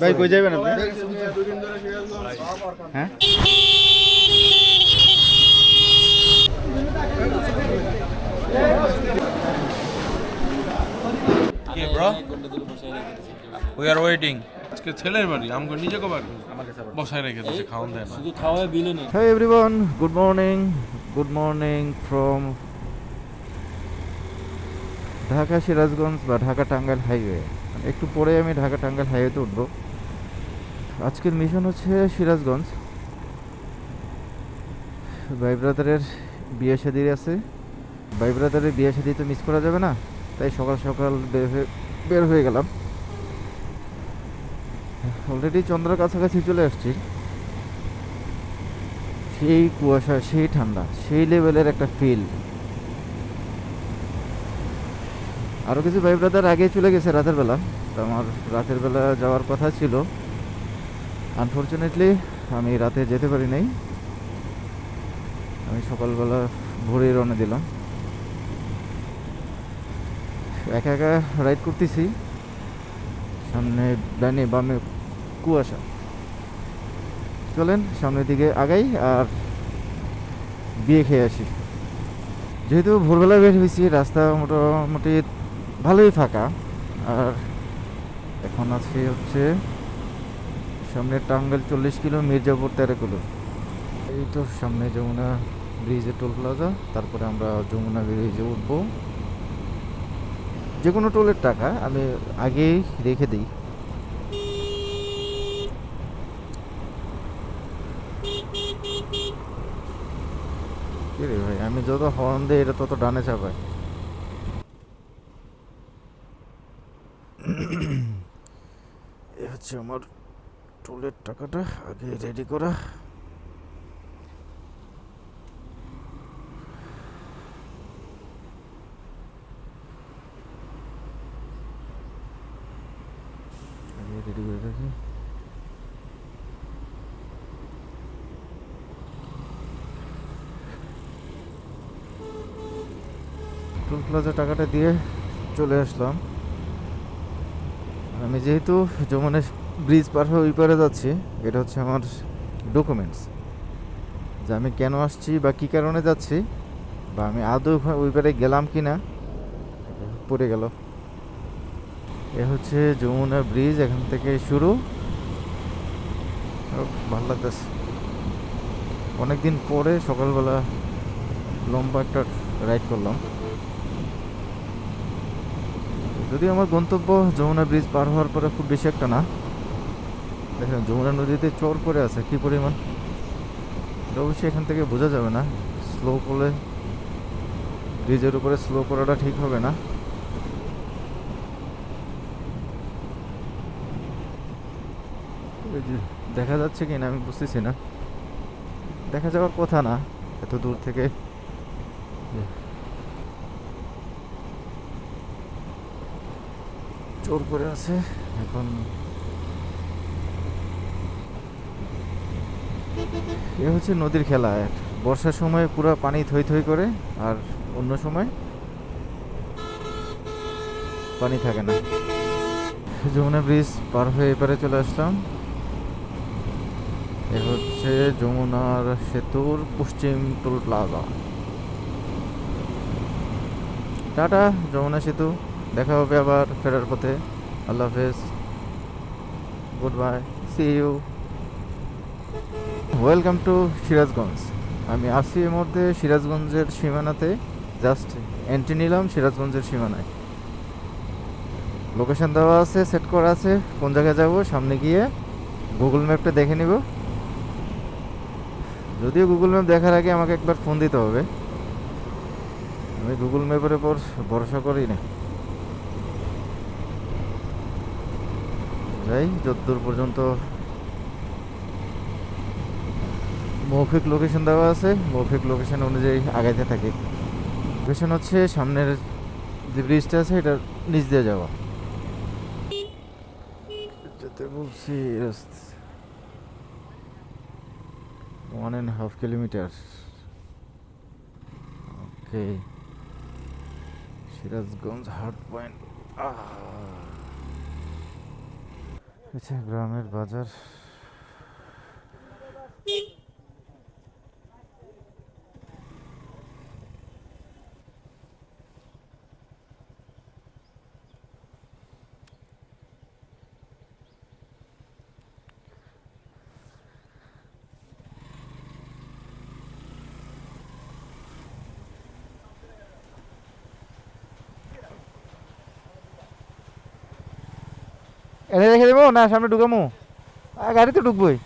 ভাই কই যাবেন আপনি? হ্যাঁ. আজকে ছেলের বাড়ি আমাকে বসায় রেখে খাওয়ান দেয় না। শুধু খাওয়ায় বিলে নেই। ঢাকা সিরাজগঞ্জ বা ঢাকা টাঙ্গাইল হাইওয়ে। একটু পরে আমি ঢাকা টাঙ্গাইল হাইওয়েতে উঠবো। আজকের মিশন হচ্ছে সিরাজগঞ্জ। ভাই ব্রাদারের বিয়ে শাদি আছে। ভাই ব্রাদারের বিয়ে শাদি তো মিস করা যাবে না, তাই সকাল সকাল বের হয়ে বের হয়ে গেলাম। অলরেডি চন্দ্রের কাছাকাছি চলে আসছি। সেই কুয়াশা, সেই ঠান্ডা, সেই লেভেলের একটা ফিল আরও কিছু ভাই ব্রাদার আগে চলে গেছে রাতের বেলা। তো আমার রাতের বেলা যাওয়ার কথা ছিল। আনফর্চুনেটলি আমি রাতে যেতে পারি নাই আমি সকালবেলা ভোরে রওনা দিলাম। একা একা রাইড করতেছি। সামনে ডানে বামে কুয়াশা। চলেন, সামনের দিকে আগাই আর বিয়ে খেয়ে আসি। যেহেতু ভোরবেলা বের হয়েছি, রাস্তা মোটামুটি ভালোই ফাঁকা। আর এখন আছে হচ্ছে সামনে টাঙ্গাইল চল্লিশ কিলো, মির্জাপুর তেরো কিলো। এই তো সামনে যমুনা ব্রিজের টোল প্লাজা তারপরে আমরা যমুনা ব্রিজে উঠবো। যে কোনো টোলের টাকা আমি আগেই রেখে দিই। ভাই, আমি যত হর্ন দিই, এটা তত ডানে চাপায় এ হচ্ছে আমার টোলের টাকাটা, আগে রেডি করা। রেডি করে প্লাজা টাকাটা দিয়ে চলে আসলাম। আমি যেহেতু যমুনা ব্রিজ পার হয়ে ওই পারে যাচ্ছি, এটা হচ্ছে আমার ডকুমেন্টস যে আমি কেন আসছি বা কী কারণে যাচ্ছি বা আমি আদৌ ওই পারে গেলাম কি না পড়ে গেল। এ হচ্ছে যমুনা ব্রিজ, এখান থেকে শুরু। ভালো লাগতেছে। অনেকদিন পরে সকালবেলা লম্বা একটা রাইড করলাম। যদি আমার গন্তব্য যমুনা ব্রিজ পার হওয়ার পরে খুব বেশি একটা না। দেখেন, যমুনা নদীতে চর করে আছে, কি পরিমাণ? এটা অবশ্যই এখান থেকে বোঝা যাবে না। স্লো করলে ব্রিজের উপরে স্লো করাটা ঠিক হবে না। দেখা যাচ্ছে কি না আমি বুঝতেছি না। দেখা যাওয়ার কথা না, এত দূর থেকে। চোর করে আছে, এখন এ হচ্ছে নদীর খেলা। বর্ষার সময় পুরো পানি থই থই করে, আর অন্য সময় পানি থাকে না। যমুনা ব্রিজ পার হয়ে এপারে চলে আসলাম। এ হচ্ছে যমুনার সেতুর পশ্চিম টোল প্লাজা। টাটা, যমুনা সেতু। দেখা হবে আবার ফেরার পথে। আল্লাহ হাফেজ। Good bye. See you welcome to Sirajganj. আমি আসছি এর মধ্যে সিরাজগঞ্জের সীমানাতে। জাস্ট এন্ট্রি নিলাম সিরাজগঞ্জের সীমানায়। লোকেশান দেওয়া আছে সেট করা আছে। কোন জায়গায় যাব? সামনে গিয়ে গুগল ম্যাপটা দেখে নিব। যদিও গুগল ম্যাপ দেখার আগে আমাকে একবার ফোন দিতে হবে। আমি গুগল ম্যাপের উপর ভরসা করি না। যাই, যতদূর পর্যন্ত মৌখিক লোকেশন দেওয়া আছে। মৌখিক লোকেশন অনুযায়ী আগাইতে থাকি। লোকেশন হচ্ছে সামনের যে ব্রিজটা আছে এটা নিচ দিয়ে যাওয়া। যেতে বলছি one and half kilometre okay Sirajganj heart point আচ্ছা গ্রামের বাজার। এনে রেখে দেবো? না, সামনে ঢুকামো? গাড়িতে ঢুকবোই।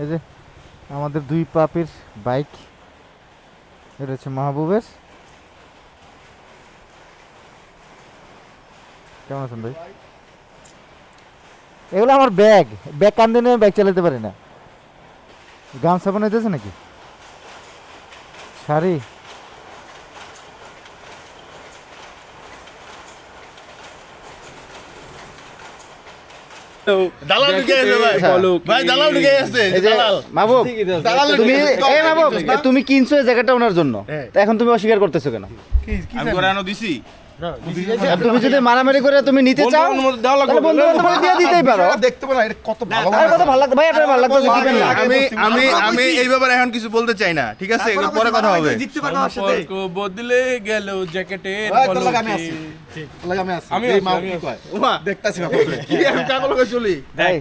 এই যে, আমাদের দুই পাপের বাইক। এটা হচ্ছে মাহবুবের। কেমন আছেন ভাই? এগুলো আমার ব্যাগ। ব্যাগ কান্দে নিয়ে ব্যাগ চালাতে পারি না। গামছা বানাইতেছে নাকি? শাড়ি? দালাল ঢুকে গেছে ভাই। ভাই দালাল ঢুকে গেছে দালাল। মাহবুব তুমি এই মাহবুব তুমি কিনছো এই জায়গাটা ওনার জন্য। হ্যাঁ। তা এখন তুমি অস্বীকার করতেছো কেন? আমি দিছি। তুমি যদি মারামারি করে তুমি নিতে চাও অনুমতি দেওয়া লাগবে। তাহলে বন্ধু বান্ধব দিয়ে দিতেই পারো। দেখতে পারো কত ভালো কত ভালো লাগতো ভাই আপনার ভালো লাগতো দিবেন না। আমি আমি আমি এই ব্যাপারে এখন কিছু বলতে চাই না ঠিক আছে? পরে কথা হবে। জিততে পারো আমার সাথে। বদলে গেল জ্যাকেটের ভাই, তোর লাগে আমি আছি। আমি আছি। আমি এই মাও কি কয়? ওমা দেখতাছি না কি আমি কাকল লগে চলি ভাই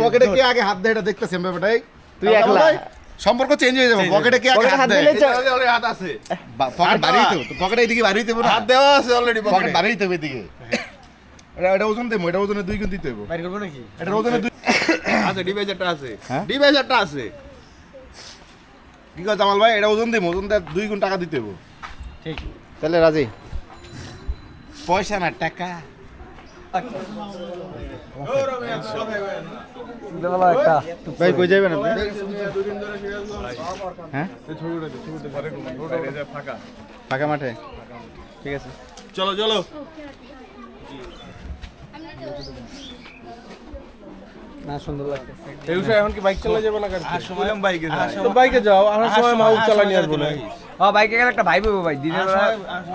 পকেটে কে আগে হাত দেয় এটা দেখতাছি ব্যাপারটাই তুই একলা। সম্পর্ক চেঞ্জ হয়ে যাবে পকেটে কে হাত হাত দিলে অলরেডি আছে। পকেট বাড়ি তো পকেটে এদিকে বাড়ি হইতে হবে না? হাত দেওয়া আছে অলরেডি পকেট পকেটে বাড়ি হইতে হবে এদিকে। এটা এটা ওজন দেবো এটা ওজনে দুই গুণ দিতে হবে। বাইর করব নাকি? এটা ওজনে দুই আছে ডিভাইজারটা আছে। হ্যাঁ? ডিভাইজারটা আছে। কি কয় জামাল ভাই? এটা ওজন দেবো ওজন দেয় দুই গুণ টাকা দিতে হবে। তাহলে রাজি? পয়সা না টাকা। ভাই কই যাবেন আপনি? হ্যাঁ? ফাঁকা মাঠে? ঠিক আছে। চলো চলো। এই বিষয়ে এখন কি বাইক চালা যাবে না বললাম বাইকে তো বাইকে যাও আসার সময় মাউক চালা নিয়ে আসব না। ও বাইকে গেলে একটা ভাই বলব ভাই। দিনের বেলা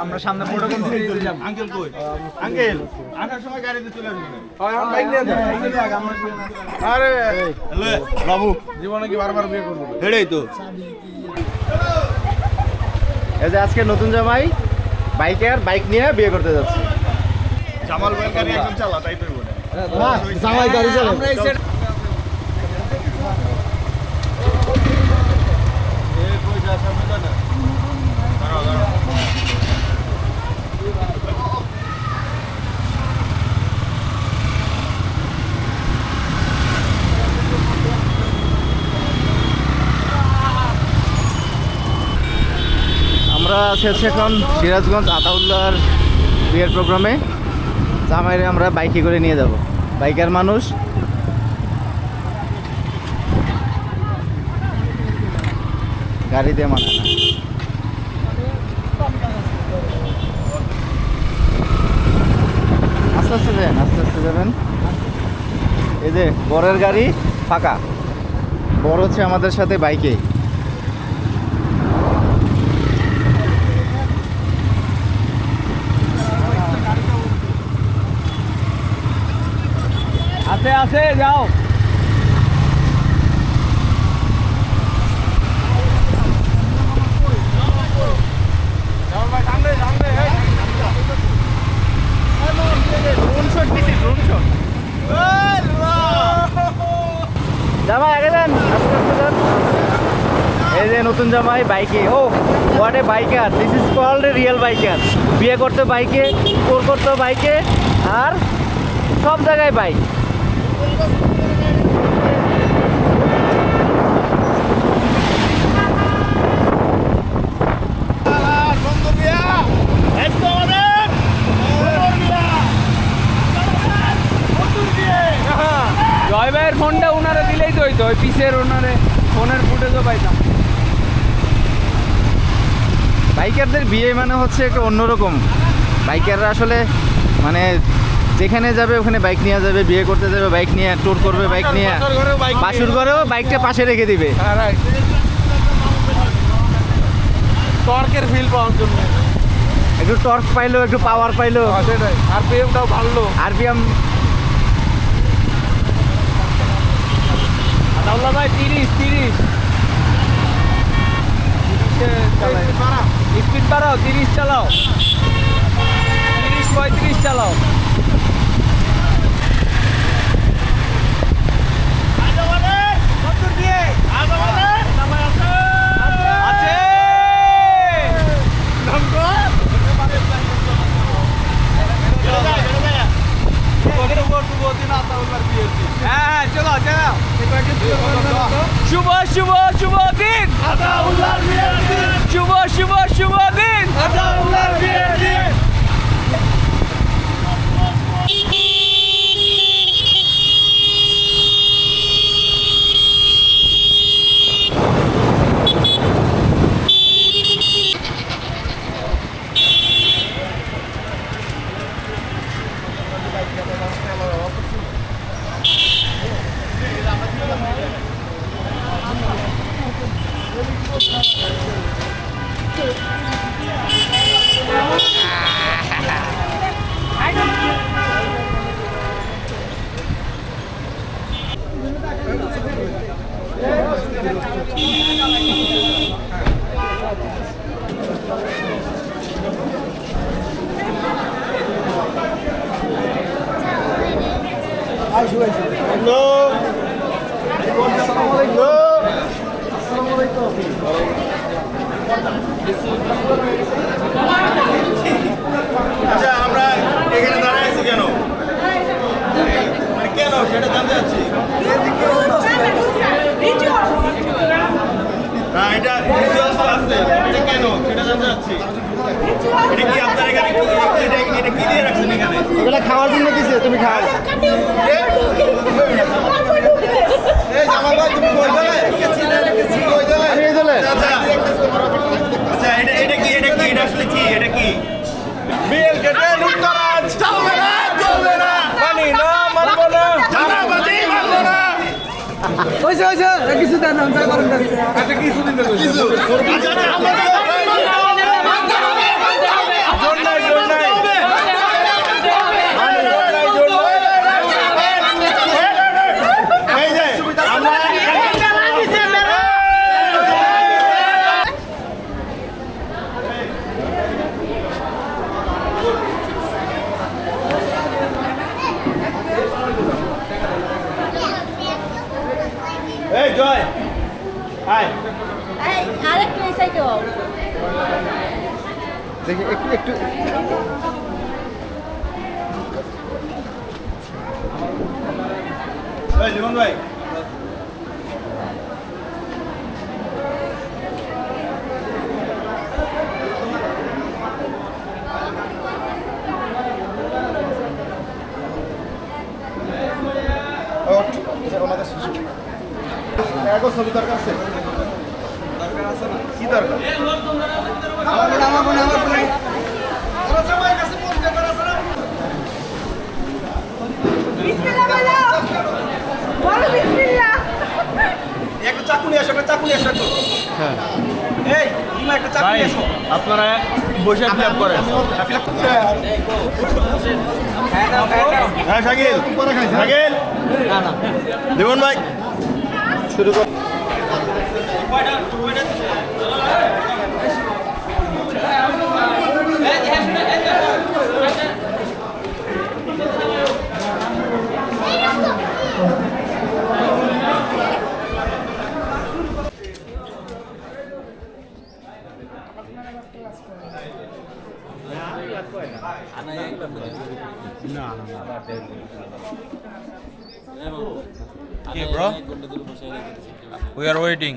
আমরা সামনে দিতে যাব আঙ্কেল কই? আঙ্কেল আসার সময় গাড়িতে চলে আসবেন বাইক নিয়ে আরে। বাবু। জীবনে কি বারবার বিয়ে করব? না? তো। এই যে আজকে নতুন জামাই বাইকে আর বাইক নিয়ে বিয়ে করতে যাচ্ছে। জামাল একজন চালা তাই তো বলে জামাই গাড়ি চালাবে আমরা এই সেট আমরা আছি হচ্ছে এখন সিরাজগঞ্জ আতাউল্লাহর বিয়ের প্রোগ্রামে। জামাইরে আমরা বাইকে করে নিয়ে যাব। বাইকার মানুষ। গাড়িতে মানে না আস্তে আস্তে যাবেন, আস্তে আস্তে যাবেন। এই যে, বরের গাড়ি ফাঁকা। বড় হচ্ছে আমাদের সাথে বাইকে। আছে আছে যাও জামাই আগে যান আস্তে আস্তে যান এই যে নতুন জামাই বাইকে। ও what a biker this is called a real biker বিয়ে করতে বাইকে কোর করতে বাইকে, আর সব জায়গায় বাইক। জয় ভাইয়ের ফোনটা ওনারে দিলেই তো হইতো, ওই পিসের ওনারে ফোনের ফুটেজও পাইতাম। বাইকারদের বিয়ে মানে হচ্ছে একটা অন্যরকম। বাইকাররা আসলে মানে যেখানে যাবে ওখানে বাইক নিয়ে যাবে বিয়ে করতে যাবে বাইক নিয়ে ট্যুর করবে বাইক নিয়ে। বাসার ঘরেও বাইকটা পাশে রেখে দিবে। হ্যাঁ, টর্কের ফিল পাওয়ার জন্য। একটু টর্ক পাইলো একটু পাওয়ার পাইলো। সেটাই। আর পিএমটাও ভালো আরপিএম ভাই তিরিশ তিরিশ। স্পিড বাড়াও তিরিশ চালাও। তিরিশ পঁয়ত্রিশ চালাও। হ্যাঁ হ্যাঁ চলো চলো। শুভ শুভ শুভ দিন। Adamlar bir yerdir. Şuba şuba şuba bin. Adamlar bir yerdir. শুভ শুভ দিন আচ্ছা আমরা কেন? মানে কেন? সেটা জানতে চাচ্ছি। এটা রিচুয়ালস আছে এটা কেন? সেটা জানতে চাচ্ছি। এটা কি আপনার এখানে এটা এটা কি দিয়ে রাখছেন এখানে? ওগুলা খাওয়ার জন্য দিছে তুমি খাও। এই জামাল ভাই তুমি কই দিলে কই দিলে আমি এই দলে। আচ্ছা আচ্ছা এটা এটা কি এটা কি এটা আসলে কি? এটা কিছু দেন না যা করেন আচ্ছা কিছু দিন কিছু। আচ্ছা আচ্ছা আমাদের জোর নাই জোর নাই এই যে আমরা এই জয় আয় এই, আরেকটু এই সাইডে হও। দেখি একটু একটু এই জীবন ভাই ছবি দরকার আছে? কি দরকার। একটা চাকু নিয়ে আসো একটা চাকু নিয়ে আসো হ্যাঁ। এই রিমা একটা চাকু নিয়ে আসো। আপনারা বসে ফিল আপ করেন। হ্যাঁ শাকিল। শাকিল। জীবন ভাই। শুরু কর। কি ব্রো উই আর ওয়েটিং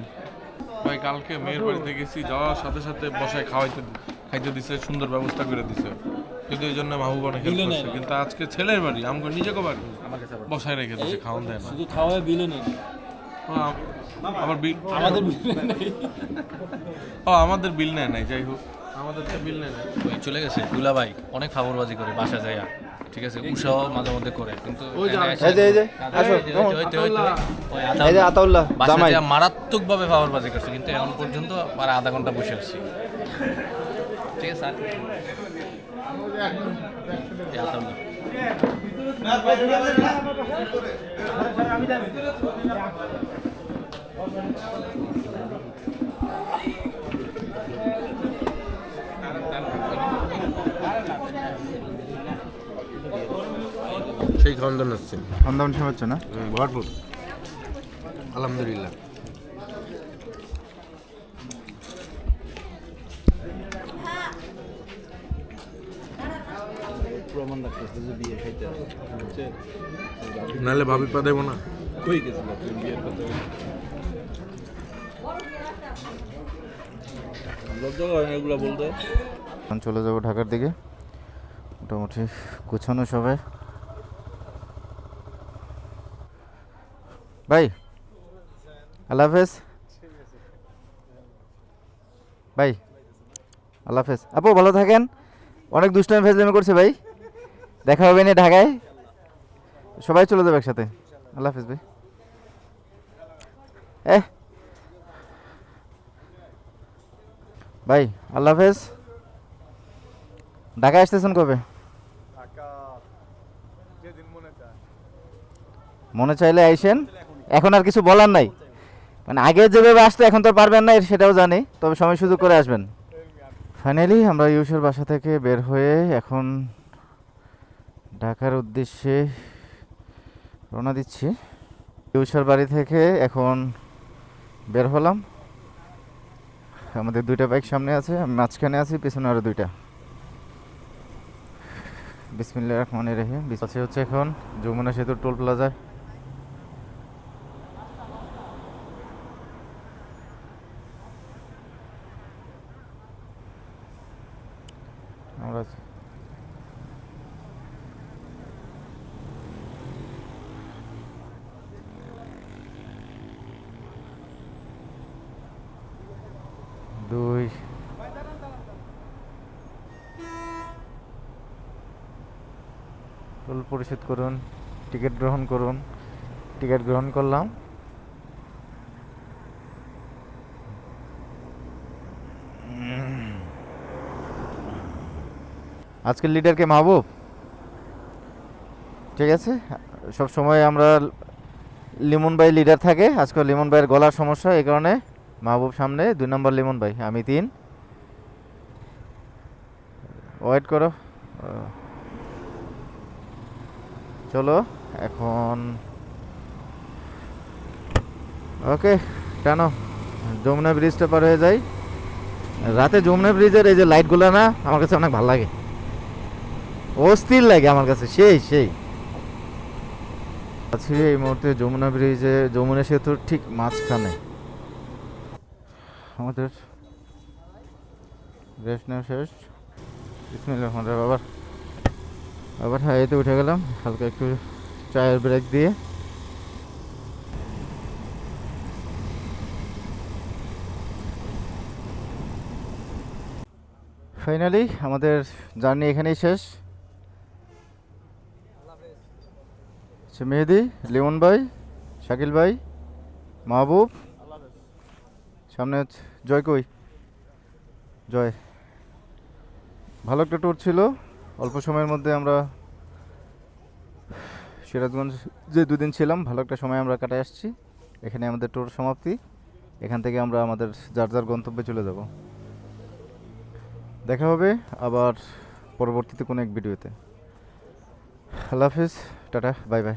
ভাই কালকে মেয়ের বাড়িতে গেছি যাওয়ার সাথে সাথে বসায় খাওয়াইতে খাইতে দিছে সুন্দর ব্যবস্থা করে দিছে। কিন্তু এই জন্য মাহবুব অনেক হেল্প করছে কিন্তু আজকে ছেলের বাড়ি আমাকে নিজেকে বাড়ি। বসায় রেখে দিছে খাওয়ান দেয় না। শুধু খাওয়া বিলে নেই। আ- আমার বিল আমাদের বিলে নেই। ও আমাদের বিল নেয় নাই যাই হোক। আমাদের তো বিল নেয় নাই। ওই চলে গেছে দুলাভাই অনেক ফাবরবাজি করে বাসা যায় ঠিক আছে উষাও মাঝে মধ্যে করে কিন্তু এই যে এই আসো এই আতাউল্লাহ। জামাই। যাইয়া মারাত্মকভাবে ফাবরবাজি করছে কিন্তু এখন পর্যন্ত আর আধা ঘণ্টা বসে আসছি ঠিক আছে আলহামদুলিল্লাহ সেই খন্দন হচ্ছে আন্দামান সময় হচ্ছে না? ভরপুর। আলহামদুলিল্লাহ। নাহলে ভাবি পা দেবো না। এখন চলে যাব ঢাকার দিকে। মোটামুটি গুছানো সবাই। ভাই আল্লাহ হাফেজ। ভাই আল্লাহ হাফেজ। আপু ভালো থাকেন। অনেক দুষ্টামি ফেজলামি করছে ভাই। দেখা হবে না ঢাকায়। সবাই চলে যাবে একসাথে। আল্লাহ হাফেজ ভাই। এ ভাই আল্লাহ হাফেজ। ঢাকায় আসতেছেন কবে? মনে চাইলে আইসেন। এখন আর কিছু বলার নাই। মানে আগে যেভাবে আসতো, এখন তো পারবেন না, সেটাও জানি। তবে সময় সুযোগ করে আসবেন। ফাইনালি আমরা ইউসের বাসা থেকে বের হয়ে এখন ঢাকার উদ্দেশ্যে রওনা দিচ্ছি। ইউসের বাড়ি থেকে এখন বের হলাম। আমাদের দুইটা বাইক সামনে আছে, আমি মাঝখানে আছি, পিছনে আরও দুইটা। বিসমিল্লা রহমান রহিম। হচ্ছে এখন যমুনা সেতুর টোল প্লাজা আমরা দুই পরিশোধ করুন, টিকিট গ্রহণ করুন। টিকিট গ্রহণ করলাম। আজকের লিডারকে মাহবুব? ঠিক আছে? সব সময় আমরা লিমন ভাই লিডার থাকে। আজকে লিমন ভাইয়ের গলার সমস্যা এই কারণে মাহবুব সামনে, দুই নম্বর লিমন ভাই, আমি তিন। ওয়েট করো। এখন ওকে, টানো। যমুনা ব্রিজটা পার হয়ে যাই। রাতে যমুনা ব্রিজের এই যে লাইটগুলো না, আমার কাছে অনেক ভালো লাগে। অস্থির লাগে আমার কাছে, সেই সেই। আছি এই মুহূর্তে যমুনা ব্রিজে যমুনা সেতুর ঠিক মাঝখানে। আমাদের রেস্ট নেওয়া শেষ। রহিম। আবার হাইতে উঠে গেলাম, হালকা একটু চায়ের ব্রেক দিয়ে। ফাইনালি আমাদের জার্নি এখানেই শেষ। মেহেদি, লিমন ভাই, শাকিল ভাই, মাহবুব। সামনে জয় কই জয়। ভালো একটা ট্যুর ছিল। অল্প সময়ের মধ্যে আমরা সিরাজগঞ্জ যে দুদিন ছিলাম, ভালো একটা সময় আমরা কাটায় আসছি। এখানে আমাদের ট্যুর সমাপ্তি। এখান থেকে আমরা আমাদের যার যার গন্তব্যে চলে যাব। দেখা হবে আবার পরবর্তীতে কোনো এক ভিডিওতে। আল্লাহ হাফিজ, টাটা, বাই বাই।